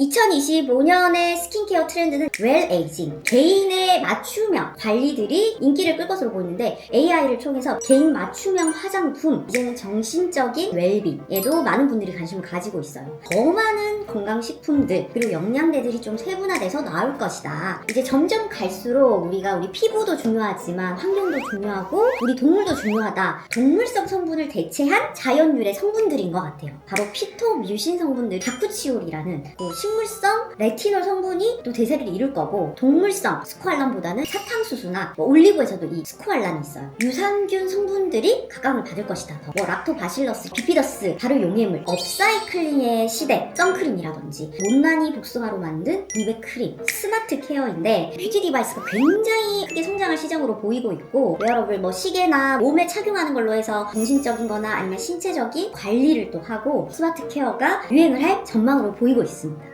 2025년의 스킨케어 트렌드는 웰 에이징, 개인의 맞춤형 관리들이 인기를 끌 것으로 보이는데 AI를 통해서 개인 맞춤형 화장품, 이제는 정신적인 웰빙에도 많은 분들이 관심을 가지고 있어요. 더 많은 건강식품들 그리고 영양제들이 좀 세분화돼서 나올 것이다. 이제 점점 갈수록 우리가 우리 피부도 중요하지만 환경도 중요하고 우리 동물도 중요하다. 동물성 성분을 대체한 자연유래 성분들인 것 같아요. 바로 피토뮤신 성분들 다쿠치올이라는 또 식물 성 레티놀 성분이 또 대세를 이룰 거고 동물성 스쿠알란보다는 사탕수수나 뭐 올리브에서도 이 스쿠알란이 있어요. 유산균 성분들이 각광을 받을 것이다. 더. 뭐 락토바실러스, 비피더스, 발효 용해물, 업사이클링의 시대, 선크림이라든지 못난이 복숭아로 만든 미백 크림, 스마트 케어인데 뷰티 디바이스가 굉장히 크게 성장할 시장으로 보이고 있고 웨어러블 뭐 시계나 몸에 착용하는 걸로 해서 정신적인 거나 아니면 신체적인 관리를 또 하고 스마트 케어가 유행을 할 전망으로 보이고 있습니다.